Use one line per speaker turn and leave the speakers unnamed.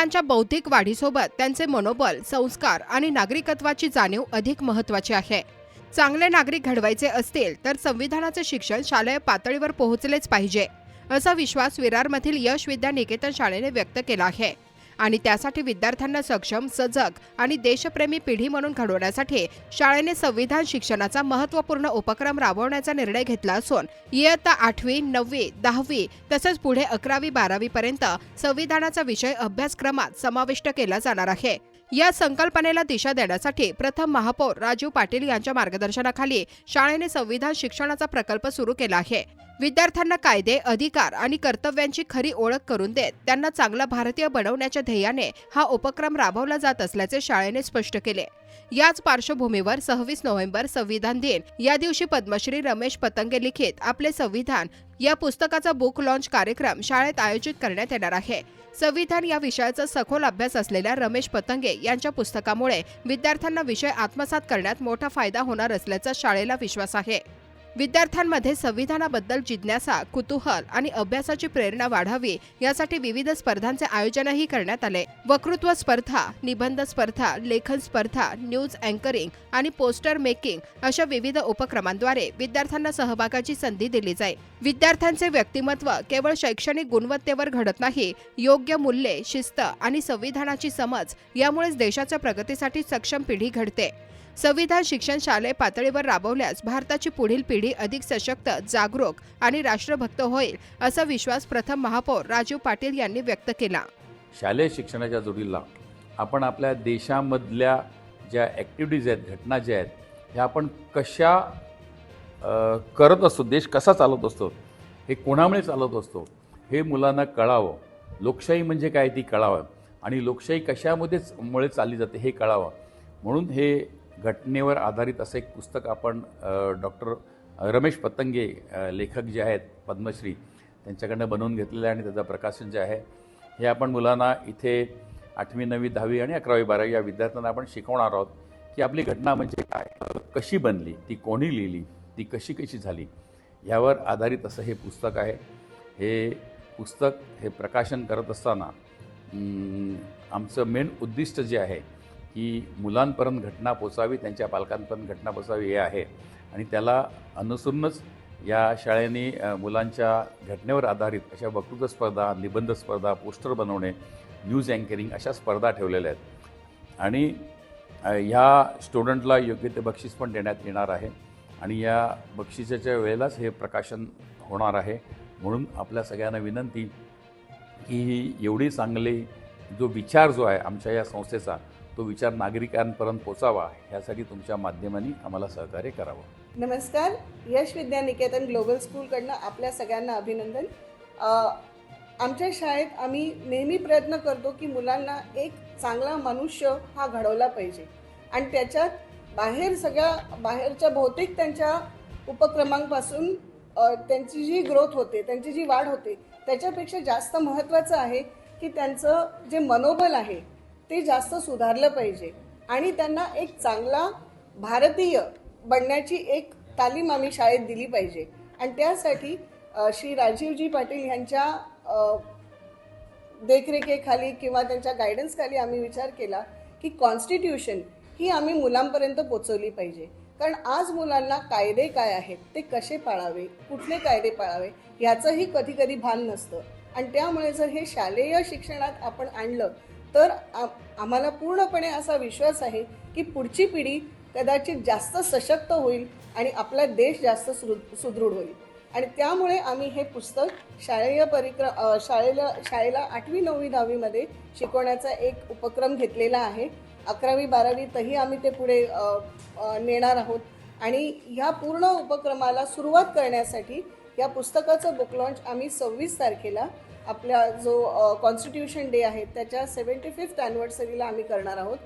मुलांच्या बौद्धिक वाढीसोबत त्यांचे मनोबल संस्कार आणि नागरिकत्वाची जाणीव अधिक महत्वाची आहे. चांगले नागरिक घडवायचे असतील तर संविधानाचे शिक्षण शालेय पातळीवर पोहोचलेच पाहिजे असा विश्वास विरारमधील यश विद्या निकेतन शाळेने व्यक्त केला आहे. आणि त्यासाठी विद्यार्थ्यांना सक्षम सजग आणि देशप्रेमी पिढी म्हणून घडवण्यासाठी शाळेने संविधान शिक्षणाचा महत्त्वपूर्ण उपक्रम राबवण्याचा निर्णय घेतला असून इयत्ता आठवी नववी दहावी तसंच पुढे अकरावी बारावी पर्यंत संविधानाचा विषय अभ्यासक्रमात समाविष्ट केला जाणार आहे. या संकल्पनेला दिशा देण्यासाठी प्रथम महापौर राजीव पाटील यांच्या मार्गदर्शनाखाली शाळेने संविधान शिक्षणाचा प्रकल्प सुरू केला आहे. विद्यार्थ्यांना कायदे अधिकार आणि कर्तव्यांची खरी ओळख करून देत त्यांना चांगला भारतीय बनवण्याच्या ध्येयाने हा उपक्रम राबवला जात असल्याचे शाळेने स्पष्ट केले. याच पार्श्वभूमीवर सव्वीस नोव्हेंबर संविधान दिन. या दिवशी पद्मश्री रमेश पतंगे लिखित आपले संविधान या पुस्तकाचा बुक लॉन्च कार्यक्रम शाळेत आयोजित करण्यात येणार आहे. संविधान या विषयाचा सखोल अभ्यास असलेल्या रमेश पतंगे यांच्या पुस्तकामुळे विद्यार्थ्यांना विषय आत्मसात करण्यात मोठा फायदा होणार असल्याचा शाळेला विश्वास आहे. विद्यार्थ्यांमध्ये संविधानाबद्दल जिज्ञासा कुतूहल आणि अभ्यासाची प्रेरणा वाढावी यासाठी विविध स्पर्धांचे आयोजनही करण्यात आले. वक्तृत्व स्पर्धा निबंध स्पर्धा लेखन स्पर्धा न्यूज अँकरिंग आणि पोस्टर मेकिंग अशा विविध उपक्रमांद्वारे विद्यार्थ्यांना सहभागाची संधी दिली जाईल विद्यार्थ्यांचे व्यक्तिमत्व केवळ शैक्षणिक गुणवत्तेवर घडत नाही योग्य मूल्ये शिस्त आणि संविधानाची समज यामुळेच देशाच्या प्रगतीसाठी सक्षम पिढी घडते. संविधान शिक्षण शालेय पातळीवर राबवल्यास भारताची पुढील पिढी अधिक सशक्त जागरूक आणि राष्ट्रभक्त होईल असा विश्वास प्रथम महापौर राजीव पाटील यांनी व्यक्त केला.
शालेय शिक्षणाच्या जोडीला आपण आपल्या देशामधल्या ज्या ॲक्टिव्हिटीज आहेत घटना ज्या आहेत ह्या आपण कशा करत असतो देश कसा चालवत असतो हे कोणामुळे चालवत असतो हे मुलांना कळावं. लोकशाही म्हणजे काय ती कळावं आणि लोकशाही कशामध्येच मुळे चालली जाते हे कळावं. म्हणून हे घटनेवर आधारित असं एक पुस्तक आपण डॉक्टर रमेश पतंगे लेखक जे आहेत पद्मश्री त्यांच्याकडनं बनवून घेतलेलं आहे आणि त्याचं प्रकाशन जे आहे हे आपण मुलांना इथे आठवी नववी दहावी आणि अकरावी बारावी या विद्यार्थ्यांना आपण शिकवणार आहोत की आपली घटना म्हणजे काय कशी बनली ती कोणी लिहिली ती कशी कशी झाली ह्यावर आधारित असं हे पुस्तक आहे. हे पुस्तक हे प्रकाशन करत असताना आमचं मेन उद्दिष्ट जे आहे की मुलांपर्यंत घटना पोचावी त्यांच्या पालकांपर्यंत घटना पोचावी हे आहे. आणि त्याला अनुसरूनच या शाळेने मुलांच्या घटनेवर आधारित अशा वक्तृत्व स्पर्धा निबंध स्पर्धा पोस्टर बनवणे न्यूज अँकरिंग अशा स्पर्धा ठेवलेल्या आहेत. आणि ह्या स्टुडंटला योग्य ते बक्षीस पण देण्यात येणार आहे. आणि या बक्षिसाच्या वेळेलाच हे प्रकाशन होणार आहे. म्हणून आपल्या सगळ्यांना विनंती की ही एवढी चांगली जो विचार जो आहे आमच्या या संस्थेचा तो विचार नागरिकांपर्यंत पोचावा ह्यासाठी तुमच्या माध्यमांनी आम्हाला सहकार्य करावं.
नमस्कार. यश विद्या निकेतन ग्लोबल स्कूलकडनं आपल्या सगळ्यांना अभिनंदन. आमच्या शाळेत आम्ही नेहमी प्रयत्न करतो की मुलांना एक चांगला मनुष्य हा घडवला पाहिजे. आणि त्याच्यात बाहेर सगळ्या बाहेरच्या भौतिक त्यांच्या उपक्रमांपासून त्यांची जी ग्रोथ होते त्यांची जी वाढ होते त्याच्यापेक्षा जास्त महत्त्वाचं आहे की त्यांचं जे मनोबल आहे ते जास्त सुधारलं पाहिजे. आणि त्यांना एक चांगला भारतीय बनण्याची एक तालीम आम्ही शाळेत दिली पाहिजे. आणि त्यासाठी श्री राजीवजी पाटील यांच्या देखरेखेखाली देखरेखीखाली किंवा त्यांच्या गायडन्सखाली आम्ही विचार केला की कॉन्स्टिट्यूशन ही आम्ही मुलांपर्यंत पोचवली पाहिजे. कारण आज मुलांना कायदे काय आहेत ते कसे पाळावे कुठले कायदे पाळावे ह्याचंही कधी कधी भान नसतं. आणि त्यामुळे जर हे शालेय शिक्षणात आपण आणलं तर आम्हाला पूर्णपणे असा विश्वास आहे की पुढची पिढी कदाचित जास्त सशक्त होईल आणि आपला देश जास्त सुदृ- सुदृढ होईल. आणि त्यामुळे आम्ही हे पुस्तक शालेय परिक्र शाळेला शाळेला आठवी नववी दहावीमध्ये शिकवण्याचा एक उपक्रम घेतलेला आहे. अकरावी बारावीतही आम्ही ते पुढे नेणार आहोत. आणि ह्या पूर्ण उपक्रमाला सुरुवात करण्यासाठी या पुस्तकाचं बुक लॉन्च आम्ही सव्वीस तारखेला आपल्या जो कॉन्स्टिट्यूशन डे आहे त्याच्या सेवन्टी फिफ्थ ॲनिव्हर्सरीला आम्ही करणार आहोत.